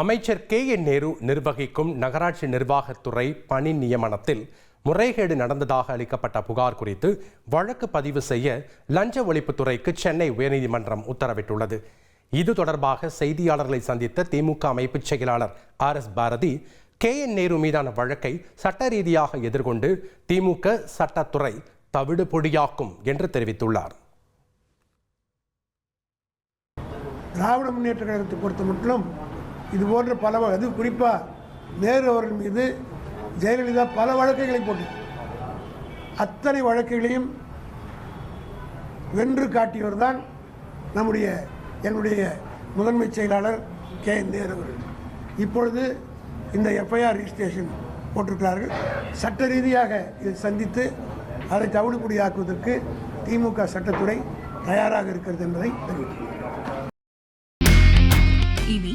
அமைச்சர் K N Nehru நிர்வகிக்கும் நகராட்சி நிர்வாகத்துறை பணி நியமனத்தில் முறைகேடு நடந்ததாக அளிக்கப்பட்ட புகார் குறித்து வழக்கு பதிவு செய்ய லஞ்ச ஒழிப்புத்துறைக்கு சென்னை உயர்நீதிமன்றம் உத்தரவிட்டுள்ளது. இது தொடர்பாக செய்தியாளர்களை சந்தித்த திமுக அமைப்பு செயலாளர் R S Bharathi K N Nehru மீதான வழக்கை சட்ட ரீதியாக எதிர்கொண்டு திமுக சட்டத்துறை தவிடு பொடியாக்கும் என்று தெரிவித்துள்ளார். திராவிட முன்னேற்ற கழகத்தை பொறுத்த மட்டும் இது போன்ற பல வ- அது குறிப்பாக நேரு அவர்கள் மீது ஜெயலலிதா பல வழக்குகளை போட்டு அத்தனை வழக்குகளையும் வென்று காட்டியவர் தான் நம்முடைய என்னுடைய முதன்மைச் செயலாளர் கே. என். நேரு அவர்கள். இப்பொழுது இந்த எஃப்ஐஆர் ரிஜிஸ்ட்ரேஷன் போட்டிருக்கிறார்கள். சட்ட ரீதியாக இதை சந்தித்து அதை தவிடுபடியாக்குவதற்கு திமுக சட்டத்துறை தயாராக இருக்கிறது என்பதை தெரிவித்துள்ளேன் இனி